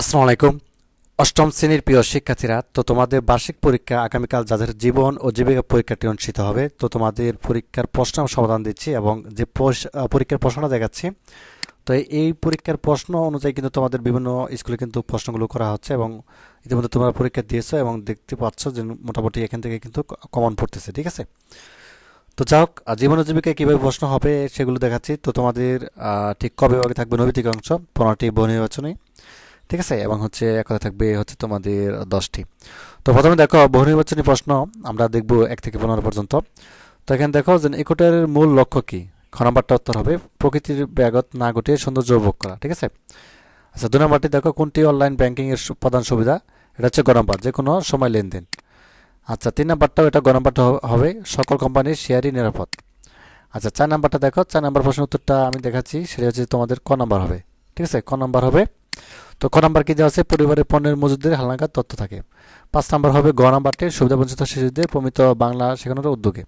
আসসালামু আলাইকুম অষ্টম শ্রেণির প্রিয় শিক্ষার্থীরা, তো তোমাদের বার্ষিক পরীক্ষা আগামীকাল যাদের জীবন ও জীবিকা পরীক্ষাটি অনুষ্ঠিত হবে, তো তোমাদের পরীক্ষার প্রশ্ন সমাধান দিচ্ছি এবং যে পরীক্ষার প্রশ্নটা দেখাচ্ছি, তো এই পরীক্ষার প্রশ্ন অনুযায়ী কিন্তু তোমাদের বিভিন্ন স্কুলে কিন্তু প্রশ্নগুলো করা হচ্ছে এবং ইতিমধ্যে তোমরা পরীক্ষা দিয়েছ এবং দেখতে পাচ্ছ যে মোটামুটি এখান থেকে কিন্তু কমন পড়তেছে, ঠিক আছে? তো যাই হোক জীবন জীবিকায় কীভাবে প্রশ্ন হবে সেগুলো দেখাচ্ছি। তো তোমাদের ঠিক কবে থাকবে নৈতিক অংশ, পনেরোটি বহু নির্বাচনী ঠিক আছে? এবং হচ্ছে এক কথা থাকবে হচ্ছে তোমাদের দশটি। তো প্রথমে দেখো, বহু নির্বাচনী প্রশ্ন, আমরা দেখব এক থেকে পনেরো পর্যন্ত। তো এখানে দেখো যে ইকুটারের মূল লক্ষ্য কি? খ নাম্বারটা উত্তর হবে, প্রকৃতির ব্যাগত না ঘটিয়ে সৌন্দর্য উপভোগ করা, ঠিক আছে? আচ্ছা দু নম্বরটি দেখো, কোনটি অনলাইন সু- প্রধান সুবিধা? এটা হচ্ছে গ নাম্বার যে কোনো সময় লেনদেন। আচ্ছা তিন নাম্বারটাও এটা গ হবে, সকল কোম্পানির শেয়ারই নিরাপদ। আচ্ছা চার নাম্বারটা দেখো, চার নাম্বার প্রশ্ন উত্তরটা আমি দেখাচ্ছি, সেটা হচ্ছে তোমাদের ক নাম্বার হবে, ঠিক আছে? ক নাম্বার হবে তো ক নাম্বার কি দেওয়া আছে? পরিবারের পণ্যের মজুদের হালনাগাদ তথ্য থাকে। পাঁচ নাম্বার হবে গ নাম্বারটির সুবিধাবঞ্চিত শিশুদের প্রমিত বাংলা শেখানোর উদ্যোগে।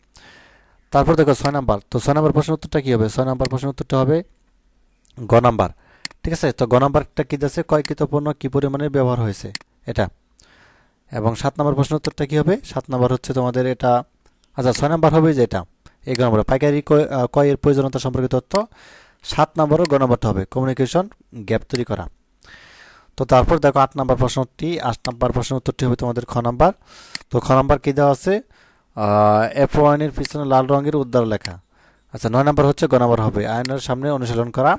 তারপর দেখো ছয় নাম্বার। তো ছয় নাম্বার প্রশ্ন উত্তরটা কী হবে? ছয় নাম্বার প্রশ্ন উত্তরটা হবে গ নাম্বার। ঠিক আছে? তো গ নাম্বারটা কি দিয়েছে কয়কৃত পণ্য কী পরিমাণে ব্যবহার হয়েছে? এটা। এবং সাত নাম্বার প্রশ্ন উত্তরটা কী হবে? সাত নাম্বার হচ্ছে তোমাদের এটা। আচ্ছা ছয় নাম্বার হবে যে এটা। এই গ নম্বর। পাইকারি ক্রয়ের প্রয়োজনীয়তা সম্পর্কিত তথ্য। সাত নাম্বারও গ নম্বরটা হবে। কমিউনিকেশন, গ্যাপ তৈরি করা। তো তারপর দেখো আট নাম্বার প্রশ্নটি, আট নাম্বার প্রশ্নের উত্তরটি হবে তোমাদের খ নাম্বার। তো খ নাম্বার কী দেওয়া আছে? এফ ওয়ানের পিছনে লাল রঙের উদ্ধার লেখা। আচ্ছা নয় নাম্বার হচ্ছে গ নাম্বার হবে। আয়নার সামনে অনুশীলন করা,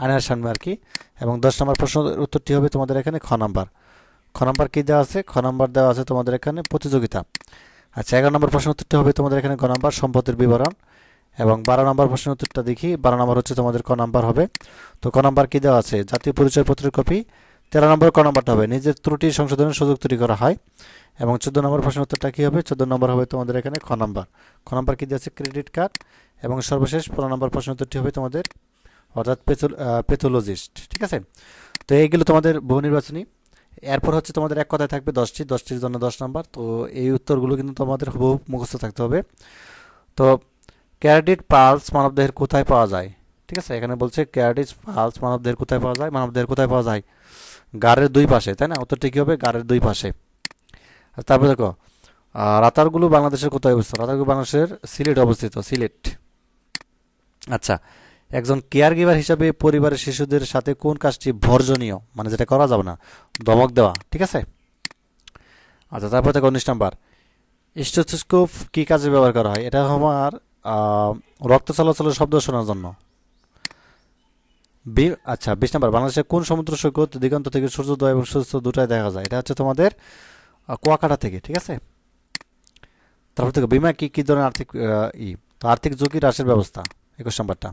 আয়নার সামনে আর কি। এবং দশ নম্বর প্রশ্ন উত্তরটি হবে তোমাদের এখানে খ নাম্বার। খ নাম্বার কী দেওয়া আছে? খ নাম্বার দেওয়া আছে তোমাদের এখানে প্রতিযোগিতা। আচ্ছা এগারো নম্বর প্রশ্ন উত্তরটি হবে তোমাদের এখানে গ নাম্বার, সম্পদের বিবরণ। এবং বারো নম্বর প্রশ্ন উত্তরটা দেখি, বারো নম্বর হচ্ছে তোমাদের ক নাম্বার হবে। তো ক নাম্বার কী দেওয়া আছে? জাতীয় পরিচয়পত্রের কপি তেরো নম্বর ক নম্বরটা হবে। নিজের ত্রুটি সংশোধনের সুযোগ তৈরি করা হয়। এবং চোদ্দ নম্বর প্রশ্ন উত্তরটা কী হবে? চোদ্দ নম্বর হবে তোমাদের এখানে খ নম্বর। খ নম্বর কী দিয়েছে? Credit card. এবং সর্বশেষ পনেরো নম্বর প্রশ্ন উত্তরটি হবে তোমাদের অর্থাৎ পেথোলজিস্ট। ঠিক আছে? তো এইগুলো তোমাদের বহু নির্বাচনী। এরপর হচ্ছে তোমাদের এক কথায় থাকবে দশটি। দশটির জন্য দশ নম্বর। তো এই উত্তরগুলো কিন্তু তোমাদের হুবহু মুখস্থ থাকতে হবে। তো ক্যারাটিড পালস মানবদেহের কোথায় পাওয়া যায়? ঠিক আছে? এখানে বলছে ক্যারাটিড পালস মানবদেহের কোথায় পাওয়া যায়? মানবদেহের কোথায় পাওয়া যায়? গাড়ের দুই পাশে, তাই না? উত্তরটি কী হবে, গাড়ের দুই পাশে। তারপর দেখো রাতারগুলো বাংলাদেশের কোথায় অবস্থিত? রাতারগুলো বাংলাদেশের সিলেট অবস্থিত, সিলেট। আচ্ছা একজন কেয়ার গিভার হিসাবে পরিবারের শিশুদের সাথে কোন কাজটি বর্জনীয় মানে যেটা করা যাবে না, দমক দেওয়া, ঠিক আছে? আচ্ছা তারপর থেকে উনিশ নাম্বার। স্টোস্কোপ কী কাজে ব্যবহার করা হয়? এটা আমার রক্ত চলাচলের শব্দ শোনার জন্য। বি- আচ্ছা বিশ নাম্বার, বাংলাদেশের কোন সমুদ্র সৈকত দিগন্ত থেকে সূর্যোদয় এবং সূর্যাস্ত দুটাই দেখা যায়? এটা হচ্ছে তোমাদের কুয়াকাটা থেকে, ঠিক আছে? তারপর থেকে বিমা কি কি ধরনের আর্থিক ই? তো আর্থিক ঝুঁকি হ্রাসের ব্যবস্থা, একুশ নাম্বারটা।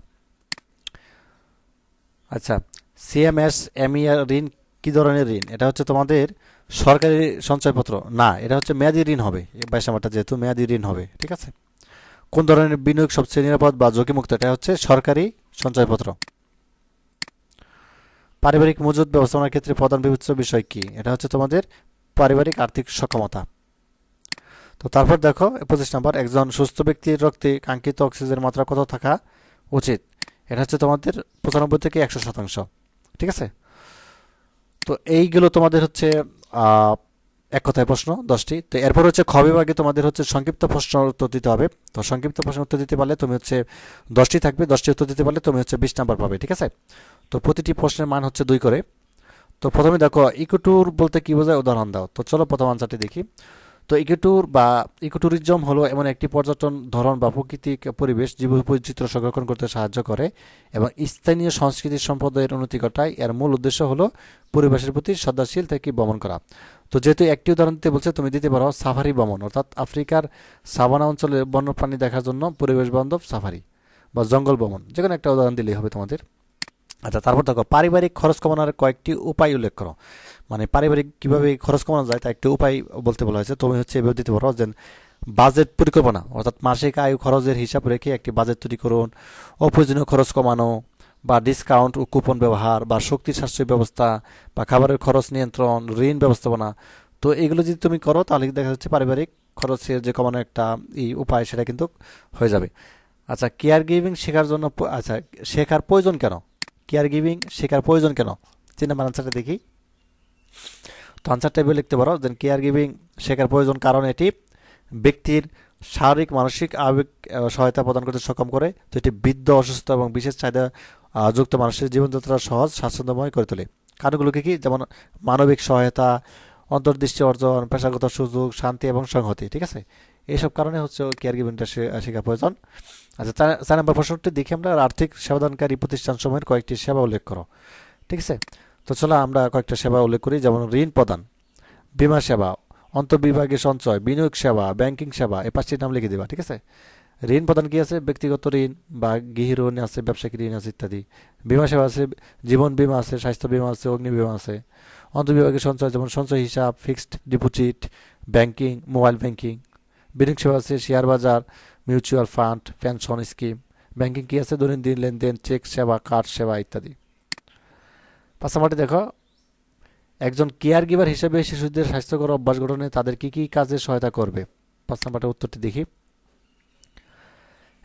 আচ্ছা সিএমএস এমইআ ঋণ কি ধরনের ঋণ? এটা হচ্ছে তোমাদের সরকারি সঞ্চয়পত্র। না, এটা হচ্ছে মেয়াদি ঋণ হবে, বাইশ নাম্বারটা যেহেতু মেয়াদি ঋণ হবে, ঠিক আছে? কোন ধরনের বিনিয়োগ সবচেয়ে নিরাপদ বা ঝুঁকিমুক্ত? এটা হচ্ছে সরকারি সঞ্চয়পত্র। পারিবারিক মজুদ ব্যবস্থাপনার ক্ষেত্রে প্রধান বিবেচ্য বিষয় কি? এটা হচ্ছে তোমাদের পারিবারিক আর্থিক সক্ষমতা। তো তারপর দেখো, পঁচিশ নম্বর, একজন সুস্থ ব্যক্তির রক্তে কাঙ্ক্ষিত অক্সিজেনের মাত্রা কত থাকা উচিত? এটা হচ্ছে তোমাদের পঁচানব্বই থেকে একশো শতাংশ। ঠিক আছে? তো এইগুলো তোমাদের হচ্ছে এক কথায় প্রশ্ন, দশটি। তো এরপর হচ্ছে খ বিভাগে তোমাদের হচ্ছে সংক্ষিপ্ত প্রশ্ন উত্তর দিতে হবে। তো সংক্ষিপ্ত প্রশ্ন উত্তর দিতে পারলে তুমি হচ্ছে দশটি থাকবে। দশটি উত্তর দিতে পারলে তুমি হচ্ছে বিশ নাম্বার পাবে, ঠিক আছে? তো প্রতিটি প্রশ্নের মান হচ্ছে দুই করে। তো প্রথমে দেখো ইকোট্যুর বলতে কি বোঝায়? উদাহরণ দাও। তো চলো প্রথম আনসারটি দেখি। তো ইকোট্যুর বা ইকোট্যুরিজম হলো এমন একটি পর্যটন ধরন বা প্রাকৃতিক পরিবেশ জীব বৈচিত্র্য সংরক্ষণ করতে সাহায্য করে এবং স্থানীয় সংস্কৃতি সম্প্রদায়ের উন্নতি ঘটায়। এর মূল উদ্দেশ্য হলো পরিবেশের প্রতি শ্রদ্ধাশীল থেকে ভ্রমণ করা। তো যেহেতু একটি উদাহরণ দিতে বলছে, তুমি দিতে পারো সাফারি ভ্রমণ, অর্থাৎ আফ্রিকার সাবানা অঞ্চলে বন্যপ্রাণী দেখার জন্য পরিবেশ বান্ধব সাফারি বা জঙ্গল ভ্রমণ। যে কোনো একটা উদাহরণ দিলেই হবে তোমাদের। আচ্ছা তারপর দেখো, পারিবারিক খরচ কমানোর কয়েকটি উপায় উল্লেখ করো। মানে পারিবারিক কীভাবে খরচ কমানো যায় তা একটি উপায় বলতে বলা হয়েছে। তুমি হচ্ছে এভাবে দিতে পারো যে বাজেট পরিকল্পনা, অর্থাৎ মাসিক আয় খরচের হিসাব রেখে একটি বাজেট তৈরি করুন। অপ্রয়োজনীয় খরচ কমানো বা ডিসকাউন্ট ও কুপন ব্যবহার বা শক্তি সাশ্রয় ব্যবস্থা বা খাবারের খরচ নিয়ন্ত্রণ, ঋণ ব্যবস্থাপনা। তো এগুলো যদি তুমি করো, তাহলে দেখা যাচ্ছে পারিবারিক খরচের যে কমানো একটা এই উপায়, সেটা কিন্তু হয়ে যাবে। আচ্ছা কেয়ার গিভিং শেখার জন্য আচ্ছা শেখার প্রয়োজন কেন? কেয়ার গিভিং শেখার প্রয়োজন কেন? তিন আনসারটা দেখি। তো আনসার টাইপে লিখতে পারো দেন কেয়ার গিভিং শেখার প্রয়োজন কারণ এটি ব্যক্তির শারীরিক, মানসিক, আবেগ সহায়তা প্রদান করতে সক্ষম করে। তো এটি বৃদ্ধ, অসুস্থ এবং বিশেষ চাহিদা যুক্ত মানুষের জীবনযাত্রা সহজ, স্বাচ্ছন্দ্যময় করে তোলে। কারণগুলোকে কি? যেমন মানবিক সহায়তা, অন্তর্দৃষ্টি অর্জন, পেশাগত সুযোগ, শান্তি এবং সংহতি, ঠিক আছে? এইসব কারণে হচ্ছে কেয়ার গিভিংটা শেখা প্রয়োজন। আচ্ছা চার- নম্বর প্রশ্নটি দেখি আমরা আর্থিক সেবাদানকারী প্রতিষ্ঠান সমূহের কয়েকটি সেবা উল্লেখ করো। ঠিক আছে? তো চলো আমরা কয়েকটা সেবা উল্লেখ করি, যেমন ঋণ প্রদান, বিমা সেবা, অন্তর্বিভাগীয় সঞ্চয়, বিনিয়োগ সেবা, ব্যাংকিং সেবা, এ পাঁচটির নাম লিখে দেবা, ঠিক আছে? ঋণ প্রদান কি আছে? ব্যক্তিগত ঋণ বা গৃহ ঋণ আছে, ব্যবসায়িক ঋণ আছে ইত্যাদি। বিমা সেবা আছে, জীবন বিমা আছে, স্বাস্থ্য বিমা আছে, অগ্নি বিমা আছে। অন্তর্বিভাগীয় সঞ্চয়, যেমন সঞ্চয় হিসাব fixed deposit banking mobile banking বিনিয়োগ সেবা আছে, শেয়ার বাজার, mutual fund, pension scheme, banking কি আছে, দৈনন্দিন লেনদেন, চেক সেবা, কার্ড সেবা ইত্যাদি। নম্বরটি দেখো, একজন কেয়ার গিভার হিসেবে শিশুদের স্বাস্থ্যকর অভ্যাস গঠনে তাদের কি কি কাজে সহায়তা করবে? পাঁচ নম্বরটা উত্তরটি দেখি।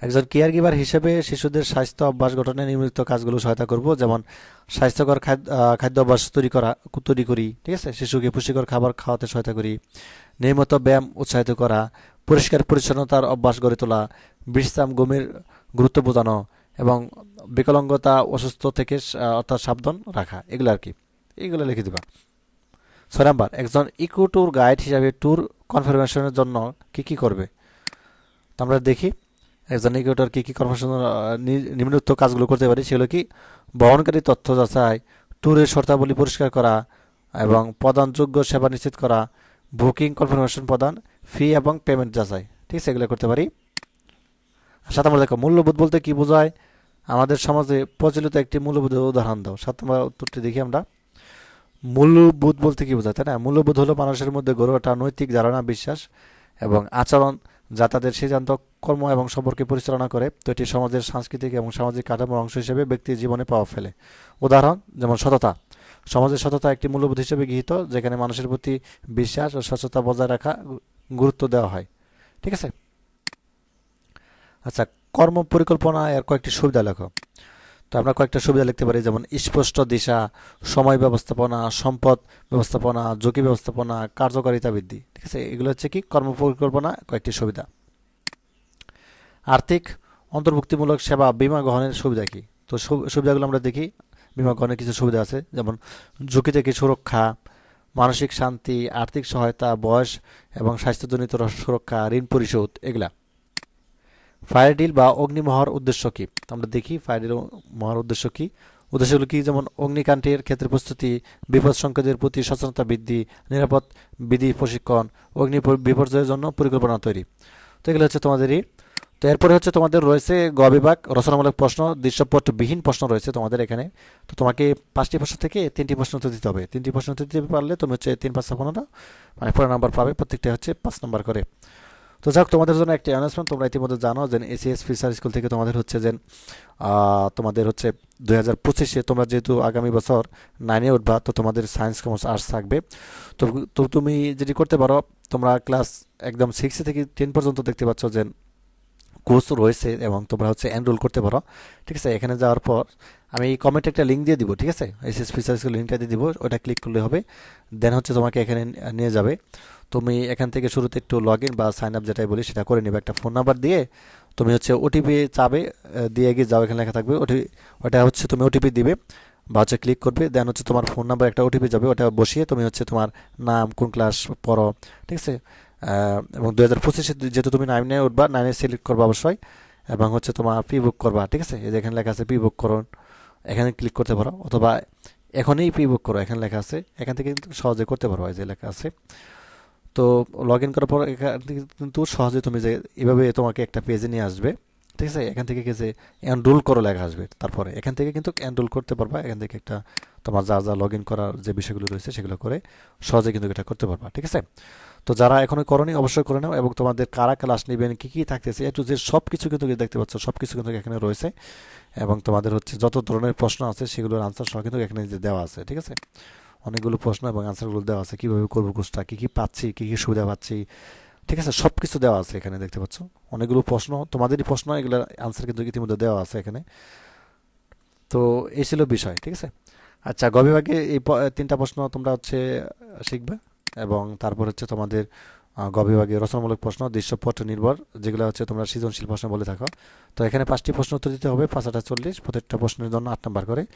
একজন কেয়ার গিভার হিসেবে শিশুদের স্বাস্থ্য অভ্যাস গঠনে নিম্নলিখিত কাজগুলো সহায়তা করব, যেমন স্বাস্থ্যকর খাদ্য অভ্যাস তৈরি করা, তৈরি করি, ঠিক আছে? শিশুকে পুষ্টিকর খাবার খাওয়াতে সহায়তা করি, নিয়মিত ব্যায়াম উৎসাহিত করা পরিষ্কার পরিচ্ছন্নতার অভ্যাস গড়ে তোলা, বিশ্রাম গমের গুরুত্ব বোঝানো এবং বিকলাঙ্গতা, অসুস্থ থেকে অর্থাৎ সাবধান রাখা, এগুলো আর কি। এগুলো লিখে দিবা। ছয় নাম্বার, একজন ইকো ট্যুর গাইড হিসাবে ট্যুর কনফার্মেশনের জন্য কি কি করবে? তো আমরা দেখি, একজন ইকো ট্যুর কী কী কনফার্মেশন নিম্নোক্ত কাজগুলো করতে পারি, সেগুলো কি? বহনকারী তথ্য যাচাই ট্যুরের শর্তাবলী পরিষ্কার করা এবং প্রদানযোগ্য সেবা নিশ্চিত করা বুকিং কনফার্মেশন প্রদান, ফি এবং পেমেন্ট যাচাই। ঠিক আছে, এগুলো করতে পারি। সাত নম্বর দেখো মূল্যবোধ বলতে কি বোঝায়? আমাদের সমাজে প্রচলিত একটি মূল্যবোধের উদাহরণ দাও। সাত নম্বর উত্তরটি দেখি আমরা। মূল্যবোধ বলতে কি বোঝায়, তাই না? মূল্যবোধ হলো মানুষের মধ্যে গড়ে ওঠা নৈতিক ধারণা, বিশ্বাস এবং আচরণ যা তাদের সিদ্ধান্ত, কর্ম এবং সম্পর্কে পরিচালনা করে। তো এটি সমাজের সাংস্কৃতিক এবং সামাজিক কাঠামোর অংশ হিসেবে ব্যক্তির জীবনে পাওয়া ফেলে। উদাহরণ, যেমন সততা। সমাজের সততা একটি মূল্যবোধ হিসেবে গৃহীত, যেখানে মানুষের প্রতি বিশ্বাস ও স্বচ্ছতা বজায় রাখা গুরুত্ব দেওয়া হয়। ঠিক আছে? আচ্ছা কর্ম পরিকল্পনা এর কয়েকটি সুবিধা লেখো। তো আমরা কয়েকটা সুবিধা লিখতে পারি, যেমন স্পষ্ট দিশা, সময় ব্যবস্থাপনা, সম্পদ ব্যবস্থাপনা, ঝুঁকি ব্যবস্থাপনা, কার্যকারিতা বৃদ্ধি। ঠিক আছে? এগুলো হচ্ছে কি? কর্ম পরিকল্পনা, কয়েকটি সুবিধা। আর্থিক, অন্তর্ভুক্তিমূলক সেবা, বীমা গ্রহণের সুবিধা কি? তো সুবিধাগুলো আমরা দেখি। বীমা গ্রহণের কিছু সুবিধা আছে। যেমন ঝুঁকি থেকে সুরক্ষা, মানসিক শান্তি, আর্থিক সহায়তা, বয়স এবং স্বাস্থ্যজনিত সুরক্ষা, ঋণ পরিশোধ এগুলা। ফায়ার ডিল বা অগ্নিমহর উদ্দেশ্য কি? আমরা দেখি ফায়ার ডিল মহার উদ্দেশ্য কি? উদ্দেশ্যগুলো কী? যেমন অগ্নিকাণ্ডের ক্ষেত্রে প্রস্তুতি, বিপদ সংকেতের প্রতি সচেতনতা বৃদ্ধি, নিরাপদ বিধি প্রশিক্ষণ, অগ্নি বিপর্যয়ের জন্য পরিকল্পনা তৈরি। তো এগুলো হচ্ছে তোমাদেরই তো এরপরে হচ্ছে তোমাদের রয়েছে গ বিভাগ, রচনামূলক প্রশ্ন, দৃশ্যপটবিহীন প্রশ্ন রয়েছে তোমাদের এখানে। তো তোমাকে পাঁচটি প্রশ্ন থেকে তিনটি প্রশ্ন উত্তর দিতে হবে। তিনটি প্রশ্ন দিতে পারলে তুমি হচ্ছে তিন পাঁচটা পনেরো মানে পনেরো নাম্বার পাবে, প্রত্যেকটা হচ্ছে পাঁচ নম্বর করে। তো যাক, তোমাদের জন্য একটা অ্যানাউন্সমেন্ট তোমরা ইতিমধ্যে জানো যে এসিএস ফিসার স্কুল থেকে তোমাদের হচ্ছে যে তোমাদের হচ্ছে দুই হাজার পঁচিশে তোমরা যেহেতু আগামী বছর নাইনে উঠবা, তো তোমাদের সায়েন্স কমার্স আর্টস থাকবে। তো তো তুমি যেটি করতে পারো, তোমরা ক্লাস একদম সিক্স থেকে টেন পর্যন্ত দেখতে পাচ্ছ যে কোর্স রয়েছে এবং তোমরা হচ্ছে এনরোল করতে পারো, ঠিক আছে? এখানে যাওয়ার পর আমি কমেন্টে একটা লিঙ্ক দিয়ে দিব, ঠিক আছে? এসএস ফিচার স্কুল লিঙ্কটা দিয়ে দিব, ওটা ক্লিক করলে হবে। দেন হচ্ছে তোমাকে এখানে নিয়ে যাবে। তুমি এখান থেকে শুরুতে একটু লগ ইন বা সাইন আপ যেটাই বলি সেটা করে নেবে। একটা ফোন নাম্বার দিয়ে তুমি হচ্ছে ওটিপি চাবে দিয়ে গিয়ে যাও, এখানে লেখা থাকবে ওটিপি ওটা হচ্ছে তুমি ওটিপি দিবে বা হচ্ছে ক্লিক করবে। দেন হচ্ছে তোমার ফোন নাম্বার একটা ওটিপি যাবে, ওটা বসিয়ে তুমি হচ্ছে তোমার নাম, কোন ক্লাস পড়ো, ঠিক আছে? এবং দু হাজার পঁচিশে যেহেতু তুমি নাইনে উঠবা নাইনে সিলেক্ট করবা অবশ্যই, এবং হচ্ছে তোমার পি বুক করবা, ঠিক আছে? এই যে এখানে লেখা আছে পি বুক করুন এখানে ক্লিক করতে পারো, অথবা এখনই পি বুক করো, এখানে লেখা আছে, এখান থেকে কিন্তু সহজে করতে পারো এই যে লেখা আছে। তো লগ ইন করার পর এখান থেকে কিন্তু সহজে তুমি যে এভাবে তোমাকে একটা পেজে নিয়ে আসবে, ঠিক আছে? এখান থেকে যে এনরোল করো লেখা আসবে, তারপরে এখান থেকে কিন্তু এনরোল করতে পারবা, এখান থেকে একটা তোমার যা যা লগ ইন করার যে বিষয়গুলো রয়েছে সেগুলো করে সহজে কিন্তু এটা করতে পারবা, ঠিক আছে? তো যারা এখনও করনি, অবশ্যই করে নাও এবং তোমাদের কারা ক্লাস নেবেন, কী কী থাকতেছে একটু যে সব কিছু কিন্তু দেখতে পাচ্ছ সব কিছু কিন্তু এখানে রয়েছে এবং তোমাদের হচ্ছে যত ধরনের প্রশ্ন আছে সেগুলোর আনসার সহ কিন্তু এখানে দেওয়া আছে, ঠিক আছে? অনেকগুলো প্রশ্ন এবং আনসারগুলো দেওয়া আছে, কীভাবে করব কোর্সটা কী কী পাচ্ছি, কী কী সুবিধা পাচ্ছি, ঠিক আছে? সব কিছু দেওয়া আছে এখানে দেখতে পাচ্ছ। অনেকগুলো প্রশ্ন, তোমাদেরই প্রশ্ন, এগুলোর আনসার কিন্তু ইতিমধ্যে দেওয়া আছে এখানে। তো এই ছিল বিষয়, ঠিক আছে? আচ্ছা গ বিভাগে এই তিনটা প্রশ্ন তোমরা হচ্ছে শিখবে। এবং তারপর হচ্ছে তোমাদের আহ, গ বিভাগে রচনামূলক প্রশ্ন দৃশ্যপট নির্ভর যেগুলো হচ্ছে তোমরা সৃজনশীল প্রশ্ন বলে থাকো। তো এখানে পাঁচটি প্রশ্ন উত্তর দিতে হবে পাঁচ আটা চল্লিশ প্রত্যেকটা প্রশ্নের জন্য আট নাম্বার করে।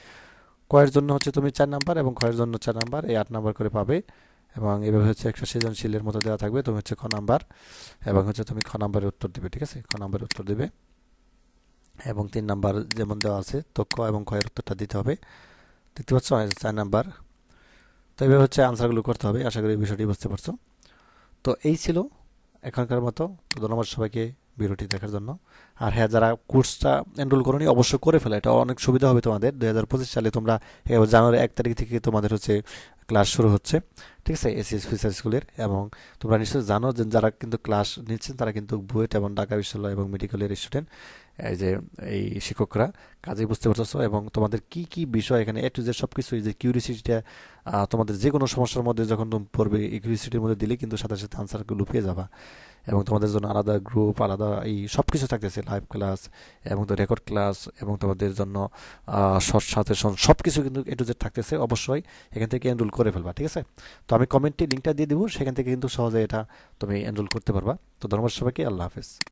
কয়ের জন্য হচ্ছে তুমি চার নাম্বার এবং ক্ষয়ের জন্য চার নাম্বার এই আট নাম্বার করে পাবে। এবং এভাবে হচ্ছে একটা সৃজনশীলের মতো দেওয়া থাকবে তুমি হচ্ছে খ নাম্বার এবং হচ্ছে তুমি খ নাম্বারের উত্তর দিবে ঠিক আছে? খ নাম্বারের উত্তর দেবে। এবং তিন নাম্বার যেমন দেওয়া আছে তো ক এবং ক্ষয়ের উত্তরটা দিতে হবে। দেখতে পাচ্ছ? চার নাম্বার তো এইভাবে হচ্ছে আনসারগুলো করতে হবে, আশা করি বিষয়টি বুঝতে পারছ। তো এই ছিল এখনকার মতো। তো ধন্যবাদ সবাইকে ভিডিওটি দেখার জন্য। আর হ্যাঁ যারা কোর্সটা এনরোল করনি, অবশ্যই করে ফেলে। এটা অনেক সুবিধা হবে তোমাদের। দুই হাজার পঁচিশ সালে তোমরা জানুয়ারি এক তারিখ থেকে তোমাদের হচ্ছে ক্লাস শুরু হচ্ছে। ঠিক আছে? এসিএস ফিচার স্কুলের। এবং তোমরা নিশ্চয়ই জানো যে যারা কিন্তু ক্লাস নিচ্ছেন, তারা কিন্তু বুয়েট এবং ঢাকা বিশ্ববিদ্যালয় এবং মেডিকেলের স্টুডেন্ট যে, এই শিক্ষকরা কাজে বুঝতে পারতেছো এবং তোমাদের কি কি বিষয় এখানে এ টু জেড সব কিছু যে কিউরিসিটিটা তোমাদের যে কোনো সমস্যার মধ্যে যখন তুমি পড়বে, এই মধ্যে দিলে কিন্তু সাথে সাথে আনসারগুলো পেয়ে যাবা। এবং তোমাদের জন্য আলাদা গ্রুপ আলাদা এই সব কিছু থাকতেছে লাইভ ক্লাস এবং তো রেকর্ড ক্লাস এবং তোমাদের জন্য শর্ট সাজেশন সব কিছু কিন্তু এ টু জেড থাকতেছে, অবশ্যই এখান থেকে এনরোল করে ফেলবা, ঠিক আছে? তো আমি কমেন্টে লিঙ্কটা দিয়ে দিব, সেখান থেকে কিন্তু সহজে এটা তুমি এনরোল করতে পারবা। তো ধন্যবাদ সবাইকে, আল্লাহ হাফেজ।